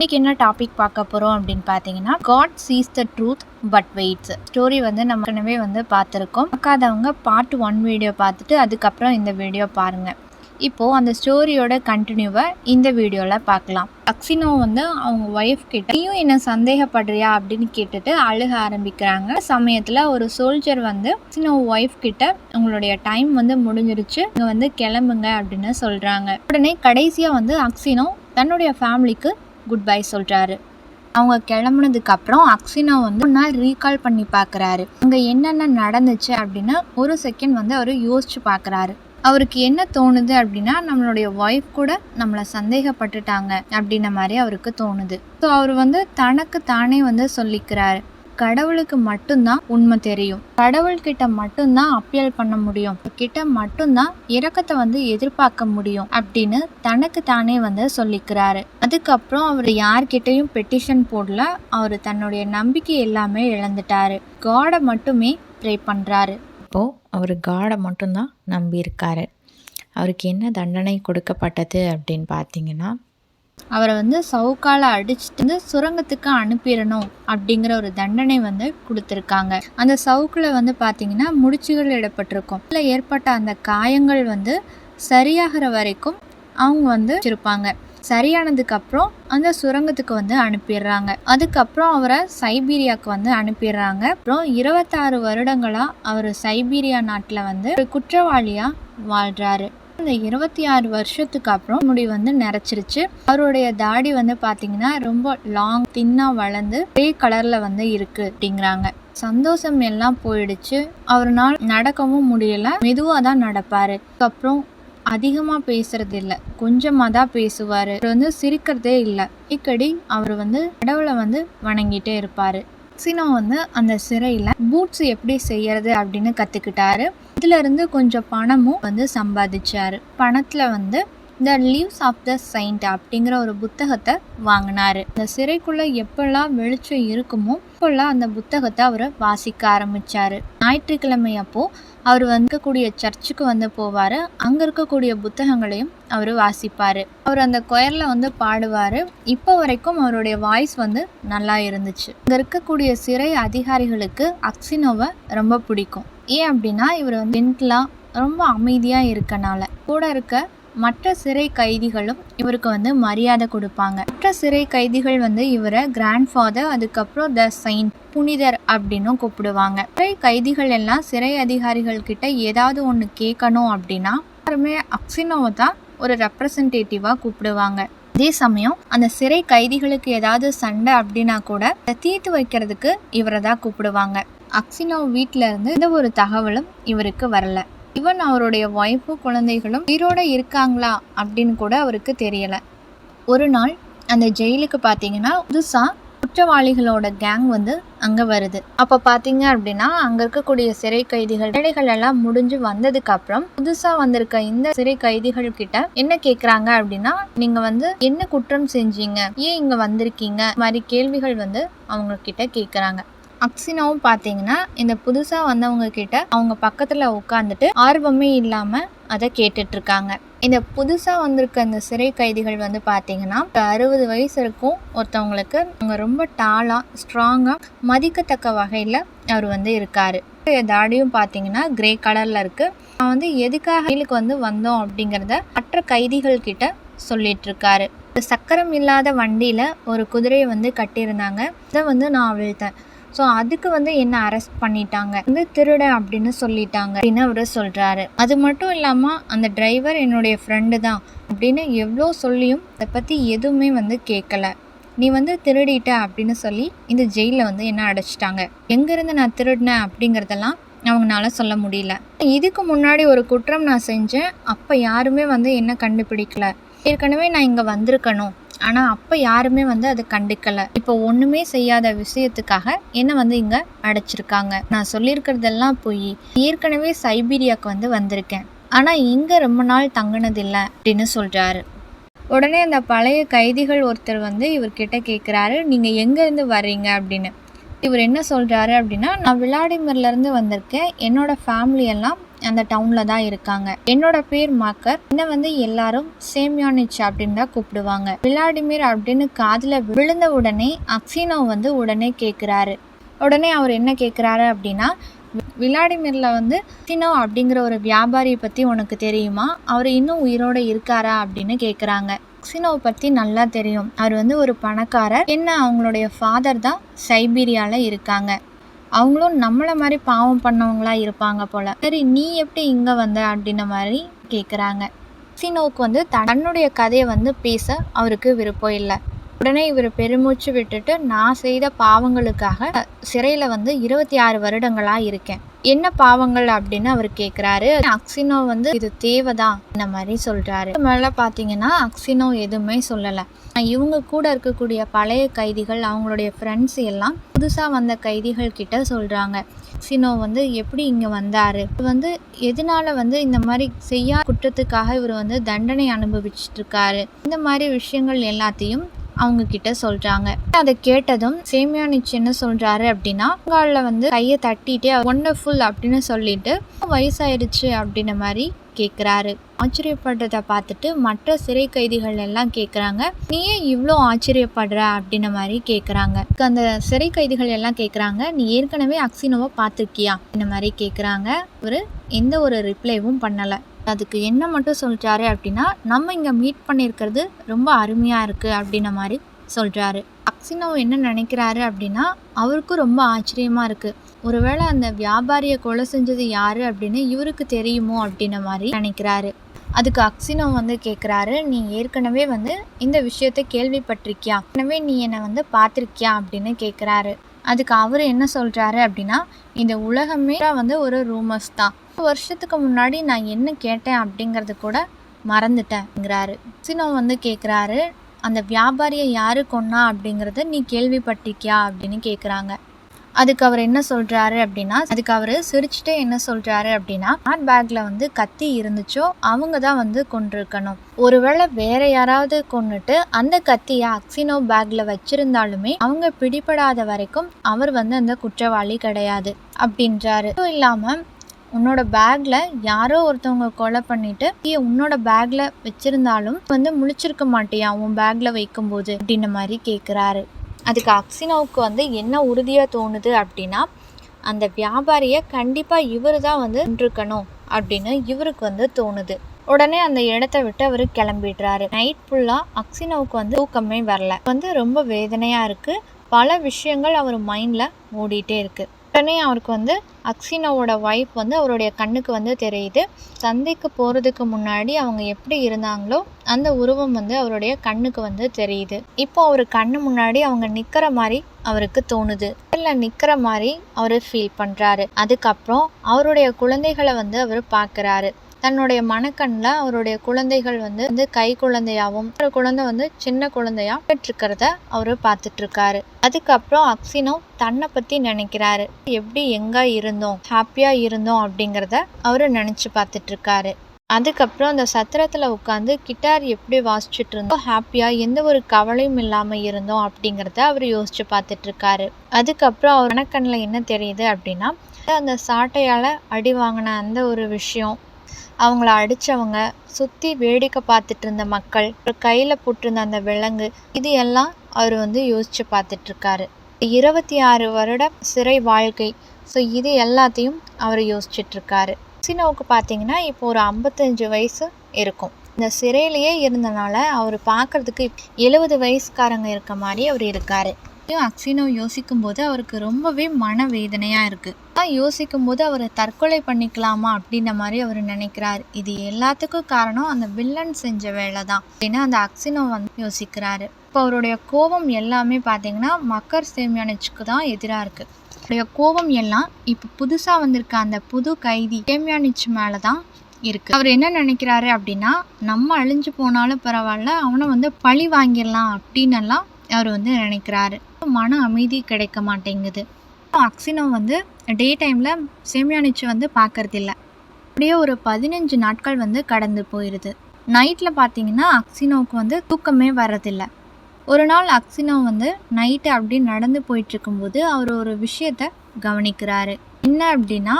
இன்னைக்கு என்ன டாபிக் பார்க்க போகிறோம் அப்படின்னு பார்த்தீங்கன்னா God sees the truth but waits story வந்து நம்ம ஏற்கனவே வந்து பார்த்துருக்கோம். பார்க்காதவங்க பார்ட் ஒன் வீடியோ பார்த்துட்டு அதுக்கப்புறம் இந்த வீடியோ பாருங்கள் இப்போது அந்த ஸ்டோரியோட கண்டினியூவை இந்த வீடியோவில் பார்க்கலாம். அக்சினோ வந்து அவங்க ஒய்ஃப் கிட்ட நீயும் என்ன சந்தேகப்படுறியா? அப்படின்னு கேட்டுட்டு அழுக ஆரம்பிக்கிறாங்க. சமயத்தில் ஒரு சோல்ஜர் வந்து அக்சினோ ஒய்ஃப் கிட்ட உங்களுடைய டைம் வந்து முடிஞ்சிருச்சு. இங்கே வந்து கிளம்புங்க அப்படின்னு சொல்கிறாங்க உடனே கடைசியாக வந்து அக்சினோ தன்னுடைய ஃபேமிலிக்கு குட் பை சொல்கிறாரு அவங்க கிளம்புனதுக்கு அப்புறம் அக்ஸினா வந்து ஒரு நாள் ரீகால் பண்ணி பார்க்குறாரு. அங்கே என்னென்ன நடந்துச்சு அப்படின்னா ஒரு செகண்ட் வந்து அவர் யோசிச்சு பார்க்குறாரு. அவருக்கு என்ன தோணுது அப்படின்னா நம்மளுடைய ஒய்ஃப் கூட நம்மளை சந்தேகப்பட்டுட்டாங்க அப்படின்ன மாதிரி அவருக்கு தோணுது. ஸோ அவர் வந்து தனக்கு தானே வந்து சொல்லிக்கிறாரு. கடவுளுக்கு மட்டும்தான் உண்மை தெரியும். கடவுள்கிட்ட மட்டும்தான் அப்பியல் பண்ண முடியும். கிட்ட மட்டும்தான் இரக்கத்தை வந்து எதிர்பார்க்க முடியும் அப்படின்னு தனக்கு தானே வந்து சொல்லிக்கிறாரு. அதுக்கப்புறம் அவர் யார்கிட்டையும் பெட்டிஷன் போடல. அவர் தன்னுடைய நம்பிக்கை எல்லாமே இழந்துட்டாரு. காடை மட்டுமே ப்ரே பண்ணுறாரு இப்போது அவர் காடை மட்டும்தான் நம்பியிருக்காரு. அவருக்கு என்ன தண்டனை கொடுக்கப்பட்டது அப்படின்னு பார்த்தீங்கன்னா அவரை வந்து சவுக்கால அடிச்சுட்டு வந்து சுரங்கத்துக்கு அனுப்பிடணும் அப்படிங்கிற ஒரு தண்டனை வந்து கொடுத்துருக்காங்க. அந்த சவுக்கில் வந்து பார்த்தீங்கன்னா முடிச்சுகள் இடப்பட்டிருக்கும். இல்லை ஏற்பட்ட அந்த காயங்கள் வந்து சரியாகிற வரைக்கும் அவங்க வந்து வச்சிருப்பாங்க. சரியானதுக்கு அப்புறம் அந்த சுரங்கத்துக்கு வந்து அனுப்பிடுறாங்க. அதுக்கப்புறம் அவரை சைபீரியாவுக்கு வந்து அனுப்பிடுறாங்க. அப்புறம் இருபத்தாறு வருடங்களாக அவர் சைபீரியா நாட்டில் வந்து ஒரு குற்றவாளியாக வாழ்கிறாரு இந்த இருபத்தி ஆறு வருஷத்துக்கு அப்புறம் முடி வந்து நிறைச்சிருச்சு அவருடைய தாடி வந்து பாத்தீங்கன்னா ரொம்ப லாங் தின்னா வளர்ந்து கிரே கலர்ல வந்து இருக்கு அப்படிங்கிறாங்க. சந்தோஷம் எல்லாம் போயிடுச்சு. அவர்னால் நடக்கவும் முடியல. மெதுவாக தான் நடப்பாரு. அப்புறம் அதிகமாக பேசுறது இல்லை. கொஞ்சமாக தான் பேசுவார். அவர் வந்து சிரிக்கிறதே இல்லை. இக்கடி அவர் வந்து கடவுளை வந்து வணங்கிட்டே இருப்பார். சினோ வந்து அந்த சிறையில் பூட்ஸ் எப்படி செய்யறது? அப்படின்னு கற்றுக்கிட்டாரு இதுல இருந்து கொஞ்சம் பணமும் வந்து சம்பாதிச்சாரு. பணத்தில் வந்து த லீவ்ஸ் ஆஃப் த சைண்ட் அப்படிங்கிற ஒரு புத்தகத்தை வாங்கினாரு. இந்த சிறைக்குள்ளே எப்பெல்லாம் வெளிச்சம் இருக்குமோ அப்போல்லாம் அந்த புத்தகத்தை அவர் வாசிக்க ஆரம்பித்தார் ஞாயிற்றுக்கிழமை அப்போது அவர் வந்து கூடிய சர்ச்சுக்கு வந்து போவார். அங்கே இருக்கக்கூடிய புத்தகங்களையும் அவர் வாசிப்பார். அவர் அந்த கொயரில் வந்து பாடுவார். இப்போ வரைக்கும் அவருடைய வாய்ஸ் வந்து நல்லா இருந்துச்சு. அங்கே இருக்கக்கூடிய சிறை அதிகாரிகளுக்கு அக்சினோவை ரொம்ப பிடிக்கும். ஏன் அப்படின்னா இவர் வந்து ரொம்ப அமைதியாக இருக்கனால. கூட இருக்க மற்ற சிறை கைதிகளும் இவருக்கு வந்து மரியாதை கொடுப்பாங்க. மற்ற சிறை கைதிகள் வந்து இவரை கிராண்ட் ஃபாதர் அதுக்கப்புறம் த சைன் புனிதர் அப்படின்னும் கூப்பிடுவாங்க. சிறை கைதிகள் எல்லாம் சிறை அதிகாரிகள் கிட்ட ஏதாவது ஒன்று கேட்கணும் அப்படின்னா எல்லாருமே அக்சினோவை தான் ஒரு ரெப்ரசன்டேட்டிவாக கூப்பிடுவாங்க. அதே சமயம் அந்த சிறை கைதிகளுக்கு ஏதாவது சண்டை அப்படின்னா கூட அதை தீர்த்து வைக்கிறதுக்கு இவரை தான் கூப்பிடுவாங்க. அக்சினோ வீட்டில இருந்து எந்த ஒரு தகவலும் இவருக்கு வரல. ஈவன் அவருடைய ஒய்ஃபும் குழந்தைகளும் உயிரோட இருக்காங்களா அப்படின்னு கூட அவருக்கு தெரியலை. ஒரு நாள் அந்த ஜெயிலுக்கு பார்த்தீங்கன்னா புதுசாக குற்றவாளிகளோட கேங் வந்து அங்கே வருது. அப்போ பார்த்தீங்க அப்படின்னா அங்கே இருக்கக்கூடிய சிறை கைதிகள் வேலைகள் எல்லாம் முடிஞ்சு வந்ததுக்கு அப்புறம் புதுசாக வந்திருக்க இந்த சிறை கைதிகள் கிட்ட என்ன கேட்குறாங்க அப்படின்னா நீங்கள் வந்து என்ன குற்றம் செஞ்சீங்க? ஏன் இங்கே வந்திருக்கீங்க? இந்த மாதிரி கேள்விகள் வந்து அவங்க கிட்ட கேட்குறாங்க அக்சினாவும் பார்த்தீங்கன்னா இந்த புதுசாக வந்தவங்க கிட்ட அவங்க பக்கத்தில் உட்காந்துட்டு ஆர்வமே இல்லாமல் அதை கேட்டுட்ருக்காங்க. இந்த புதுசாக வந்திருக்க இந்த சிறை கைதிகள் வந்து பார்த்தீங்கன்னா அறுபது வயசு இருக்கும் ஒருத்தவங்களுக்கு அவங்க ரொம்ப டாலாக ஸ்ட்ராங்காக மதிக்கத்தக்க வகையில் அவர் வந்து இருக்காரு. தாடியும் பார்த்தீங்கன்னா கிரே கலரில் இருக்குது நான் வந்து எதுக்காக ஜெயிலுக்கு வந்து வந்தோம் அப்படிங்கிறத மற்ற கைதிகள் கிட்ட சொல்லிட்டுருக்காரு சக்கரம் இல்லாத வண்டியில் ஒரு குதிரையை வந்து கட்டியிருந்தாங்க. அதை வந்து நான் அவிழ்த்தேன். ஸோ அதுக்கு வந்து என்ன அரெஸ்ட் பண்ணிட்டாங்க? வந்து திருட அப்படின்னு சொல்லிட்டாங்க. அப்படின்னு அவர் சொல்கிறாரு அது மட்டும் இல்லாமல் அந்த டிரைவர் என்னுடைய ஃப்ரெண்டு தான் அப்படின்னு எவ்வளோ சொல்லியும் அதை பற்றி எதுவுமே வந்து கேட்கல நீ வந்து திருடிட்ட அப்படின்னு சொல்லி இந்த ஜெயிலில் வந்து என்ன அடைச்சிட்டாங்க? எங்கேருந்து நான் திருடினேன் அப்படிங்கிறதெல்லாம் அவங்களால சொல்ல முடியல. இதுக்கு முன்னாடி ஒரு குற்றம் நான் செஞ்சேன். அப்போ யாருமே வந்து என்ன கண்டுபிடிக்கல. ஏற்கனவே நான் இங்கே வந்திருக்கணும். ஆனால் அப்போ யாருமே வந்து அதை கண்டுக்கலை. இப்போ ஒன்றுமே செய்யாத விஷயத்துக்காக என்ன வந்து இங்கே அடைச்சிருக்காங்க. நான் சொல்லியிருக்கிறதெல்லாம் போய் ஏற்கனவே சைபீரியாவுக்கு வந்து வந்திருக்கேன். ஆனால் இங்கே ரொம்ப நாள் தங்கினதில்லை அப்படின்னு சொல்கிறாரு உடனே அந்த பழைய கைதிகள் ஒருத்தர் வந்து இவர்கிட்ட கேட்குறாரு நீங்கள் எங்கேருந்து வர்றீங்க? அப்படின்னு. இவர் என்ன சொல்கிறாரு அப்படின்னா நான் விளாடிமர்லேருந்து வந்திருக்கேன். என்னோடய ஃபேமிலியெல்லாம் அந்த டவுனில் தான் இருக்காங்க. என்னோட பேர் மாக்கர். என்ன வந்து எல்லாரும் சேமியானிச் அப்படின்னு தான் கூப்பிடுவாங்க. விளாடிமிர் அப்படின்னு காதில் விழுந்த உடனே அக்சினோ வந்து உடனே கேட்குறாரு உடனே அவர் என்ன கேட்குறாரு அப்படின்னா விளாடிமிரில் வந்து அக்சினோ அப்படிங்கிற ஒரு வியாபாரியை பற்றி உனக்கு தெரியுமா? அவர் இன்னும் உயிரோடு இருக்காரா அப்படின்னு கேட்குறாங்க அக்சினோவை பற்றி நல்லா தெரியும். அவர் வந்து ஒரு பணக்காரர். என்ன அவங்களுடைய ஃபாதர் தான் சைபீரியாவில் இருக்காங்க. அவங்களும் நம்மளை மாதிரி பாவம் பண்ணவங்களா இருப்பாங்க போல. சரி நீ எப்படி இங்கே வந்த அப்படின்ன மாதிரி கேட்குறாங்க அக்சினோவுக்கு வந்து தன்னுடைய கதையை வந்து பேச அவருக்கு விருப்பம் இல்லை. உடனே இவர் பெருமூச்சு விட்டுட்டு நான் செய்த பாவங்களுக்காக சிறையில் வந்து இருபத்தி ஆறு வருடங்களாக இருக்கேன். என்ன பாவங்கள் அப்படின்னு அவர் கேட்குறாரு அக்சினோ வந்து இது தேவைதான் இந்த மாதிரி சொல்கிறாரு மேலே பார்த்தீங்கன்னா அக்சினோ எதுவுமே சொல்லலை. இவங்க கூட இருக்கக்கூடிய பழைய கைதிகள் அவங்களுடைய ஃப்ரெண்ட்ஸ் எல்லாம் புதுசாக வந்த கைதிகள் கிட்ட சொல்கிறாங்க அக்சினோ வந்து எப்படி இங்கே வந்தார்? வந்து எதனால வந்து இந்த மாதிரி செய்யா குற்றத்துக்காக இவர் வந்து தண்டனை அனுபவிச்சுட்டு இருக்காரு? இந்த மாதிரி விஷயங்கள் எல்லாத்தையும் அவங்க கிட்ட சொல்றாங்க. அதை கேட்டதும் சேமியானிச் என்ன சொல்றாரு அப்படின்னா உங்களில் வந்து கையை தட்டிட்டு ஒண்டர்ஃபுல் அப்படின்னு சொல்லிட்டு வயசாயிருச்சு அப்படின்ன மாதிரி கேட்குறாரு ஆச்சரியப்படுறத பார்த்துட்டு மற்ற சிறை கைதிகள் எல்லாம் கேட்குறாங்க நீ ஏன் இவ்வளோ ஆச்சரியப்படுற அப்படின்ன மாதிரி கேட்குறாங்க அந்த சிறை கைதிகள் எல்லாம் கேட்குறாங்க நீ ஏற்கனவே அக்சினோவை பார்த்துருக்கியா? இந்த மாதிரி கேட்குறாங்க ஒரு எந்த ஒரு ரிப்ளைவும் பண்ணலை. அதுக்கு என்ன மட்டும் சொல்கிறாரு அப்படின்னா நம்ம இங்கே மீட் பண்ணியிருக்கிறது ரொம்ப அருமையாக இருக்குது அப்படின்ன மாதிரி சொல்கிறாரு அக்சினோ என்ன நினைக்கிறாரு அப்படின்னா அவருக்கும் ரொம்ப ஆச்சரியமாக இருக்குது ஒருவேளை அந்த வியாபாரியை கொலை செஞ்சது யாரு அப்படின்னு இவருக்கு தெரியுமோ அப்படின்ன மாதிரி நினைக்கிறாரு. அதுக்கு அக்சினோ வந்து கேட்குறாரு நீ ஏற்கனவே வந்து இந்த விஷயத்தை கேள்விப்பட்டிருக்கியா? ஏற்கனவே நீ என்னை வந்து பார்த்துருக்கியா? அப்படின்னு கேட்குறாரு அதுக்கு அவர் என்ன சொல்கிறாரு அப்படின்னா இந்த உலகமே வந்து ஒரு ரூமர்ஸ் தான். வருஷத்துக்கு முன்னாடி நான் என்ன கேட்டேன் அப்படிங்கிறது கூட மறந்துட்டேங்கிறாரு சினோ வந்து கேட்குறாரு அந்த வியாபாரியை யாரு கொன்னா அப்படிங்கிறத நீ கேள்விப்பட்டிருக்கியா அப்படின்னு கேட்குறாங்க அதுக்கு அவர் என்ன சொல்கிறாரு அப்படின்னா அதுக்கு அவர் சிரிச்சுட்டே என்ன சொல்கிறாரு அப்படின்னா ஹேண்ட் பேக்கில் வந்து கத்தி இருந்துச்சோ அவங்க தான் வந்து கொண்டிருக்கணும் ஒருவேளை வேற யாராவது கொண்டுட்டு அந்த கத்தியை அக்சினோ பேக்கில் வச்சிருந்தாலுமே அவங்க பிடிபடாத வரைக்கும் அவர் வந்து அந்த குற்றவாளி கிடையாது அப்படின்றாரு. அதுவும் இல்லாமல் உன்னோட பேக்கில் யாரோ ஒருத்தவங்க கொலை பண்ணிட்டு உன்னோட பேக்கில் வச்சிருந்தாலும் வந்து முழிச்சிருக்க மாட்டியா? உன் பேக்கில் வைக்கும்போது அப்படின்ன மாதிரி கேட்குறாரு அதுக்கு அக்ஸினோவுக்கு வந்து என்ன உறுதியாக தோணுது அப்படின்னா அந்த வியாபாரியை கண்டிப்பாக இவர் தான் வந்து நின்றுக்கணும் அப்படின்னு இவருக்கு வந்து தோணுது. உடனே அந்த இடத்த விட்டு அவர் கிளம்பிடுறாரு. நைட் ஃபுல்லாக அக்ஸினோவுக்கு வந்து தூக்கமே வரல. வந்து ரொம்ப வேதனையாக இருக்குது பல விஷயங்கள் அவர் மைண்டில் ஓடிட்டே இருக்குது உடனே அவருக்கு வந்து அக்சினோவோட ஒய்ஃப் வந்து அவருடைய கண்ணுக்கு வந்து தெரியுது. சந்தைக்கு போகிறதுக்கு முன்னாடி அவங்க எப்படி இருந்தாங்களோ அந்த உருவம் வந்து அவருடைய கண்ணுக்கு வந்து தெரியுது. இப்போ அவர் கண்ணு முன்னாடி அவங்க நிற்கிற மாதிரி அவருக்கு தோணுது. இல்லை நிற்கிற மாதிரி அவர் ஃபீல் பண்ணுறாரு அதுக்கப்புறம் அவருடைய குழந்தைகளை வந்து அவர் பார்க்குறாரு தன்னுடைய மனக்கண்ணில் அவருடைய குழந்தைகள் வந்து வந்து கை குழந்தையாகவும் ஒரு குழந்தை வந்து சின்ன குழந்தையா பெற்றிருக்கிறத அவர் பார்த்துட்டு இருக்காரு அதுக்கப்புறம் அக்சினோ தன்னை பற்றி நினைக்கிறாரு. எப்படி எங்கே இருந்தோம் ஹாப்பியாக இருந்தோம் அப்படிங்கிறத அவர் நினச்சி பார்த்துட்டு இருக்காரு அதுக்கப்புறம் அந்த சத்திரத்தில் உட்காந்து கிட்டார் எப்படி வாசிச்சுட்டு இருந்தோம் ஹாப்பியாக எந்த ஒரு கவலையும் இல்லாமல் இருந்தோம் அப்படிங்கிறத அவர் யோசிச்சு பார்த்துட்ருக்காரு. அதுக்கப்புறம் அவர் மனக்கண்ணில் என்ன தெரியுது அப்படின்னா அந்த சாட்டையால் அடி வாங்கின அந்த ஒரு விஷயம் அவங்கள அடித்தவங்க சுற்றி வேடிக்கை பார்த்துட்டு இருந்த மக்கள் கையில் போட்டிருந்த அந்த விலங்கு இது எல்லாம் அவர் வந்து யோசித்து பார்த்துட்ருக்காரு. இருபத்தி ஆறு வருட சிறை வாழ்க்கை. ஸோ இது எல்லாத்தையும் அவர் யோசிச்சிட்ருக்காரு. சினோவுக்கு பார்த்தீங்கன்னா இப்போ ஒரு ஐம்பத்தஞ்சு வயசு இருக்கும். இந்த சிறையிலேயே இருந்தனால அவர் பார்க்குறதுக்கு எழுபது வயசுக்காரங்க இருக்க மாதிரி அவர் இருக்கார். அக்ஷினோ யோசிக்கும் போது அவருக்கு ரொம்பவே மன வேதனையாக இருக்குது யோசிக்கும் போது அவர் தற்கொலை பண்ணிக்கலாமா அப்படின்ற மாதிரி அவர் நினைக்கிறார். இது எல்லாத்துக்கும் காரணம் அந்த வில்லன் செஞ்ச வேலை தான் அப்படின்னு அந்த அக்ஷினோ வந்து யோசிக்கிறாரு. இப்போ அவருடைய கோபம் எல்லாமே பார்த்தீங்கன்னா மக்கர் சேமியானிச்சுக்கு தான் எதிராக இருக்குது அவருடைய கோபம் எல்லாம் இப்போ புதுசாக வந்திருக்க அந்த புது கைதி சேமியானிச்சு மேலே தான் இருக்கு. அவர் என்ன நினைக்கிறாரு அப்படின்னா நம்ம அழிஞ்சு போனாலும் பரவாயில்ல அவனை வந்து பழி வாங்கிடலாம் அப்படின்னு எல்லாம் அவர் வந்து நினைக்கிறாரு. மன அமைதி கிடைக்க மாட்டேங்குது. அக்சினம் வந்து டே டைமில் செமியானிச்சு வந்து பார்க்கறதில்ல அப்படியே ஒரு பதினஞ்சு நாட்கள் வந்து கடந்து போயிடுது நைட்டில் பார்த்தீங்கன்னா அக்சினோவுக்கு வந்து தூக்கமே வர்றதில்ல. ஒரு நாள் அக்சினோ வந்து நைட்டு அப்படி நடந்து போயிட்டுருக்கும்போது அவர் ஒரு விஷயத்த கவனிக்கிறாரு. என்ன அப்படின்னா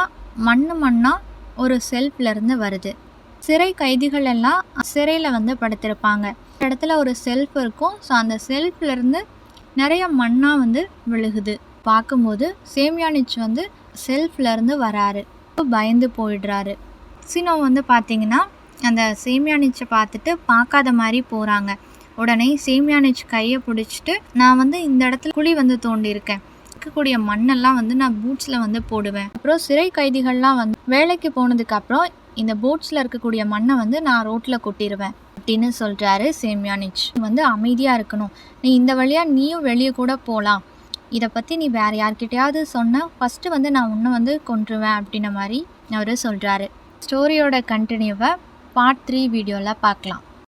மண்ணு மண்ணாக ஒரு செல்ஃப்லேருந்து வருது. சிறை கைதிகள் எல்லாம் சிறையில் வந்து படுத்திருப்பாங்க. இடத்துல ஒரு செல்ஃப் இருக்கும். ஸோ அந்த செல்ஃப்லேருந்து நிறைய மண்ணாக வந்து விழுகுது. பார்க்கும்போது சேமியானிச் வந்து செல்ஃப்லேருந்து வராரு. பயந்து போயிடுறாரு. சினோ வந்து பார்த்தீங்கன்னா அந்த சேமியானிச்சை பார்த்துட்டு பார்க்காத மாதிரி போகிறாங்க உடனே சேமியானிச் கையை பிடிச்சிட்டு நான் வந்து இந்த இடத்துல குழி வந்து தோண்டியிருக்கேன். இருக்கக்கூடிய மண்ணெல்லாம் வந்து நான் பூட்ஸில் வந்து போடுவேன். அப்புறம் சிறை கைதிகள்லாம் வந்து வேலைக்கு போனதுக்கப்புறம் இந்த போட்ஸில் இருக்கக்கூடிய மண்ணை வந்து நான் ரோட்டில் கொட்டிடுவேன் அப்படின்னு சொல்கிறாரு சேமியானிச். வந்து அமைதியாக இருக்கணும். நீ இந்த வழியாக நீயும் வெளியே கூட போகலாம் இதை பற்றி நீ வேறு யார்கிட்டையாவது சொன்ன ஃபஸ்ட்டு வந்து நான் உன்னை வந்து கொன்றுவேன் அப்படின்ன மாதிரி அவர் சொல்கிறாரு ஸ்டோரியோட கண்டினியூவை பார்ட் த்ரீ வீடியோவில் பார்க்கலாம்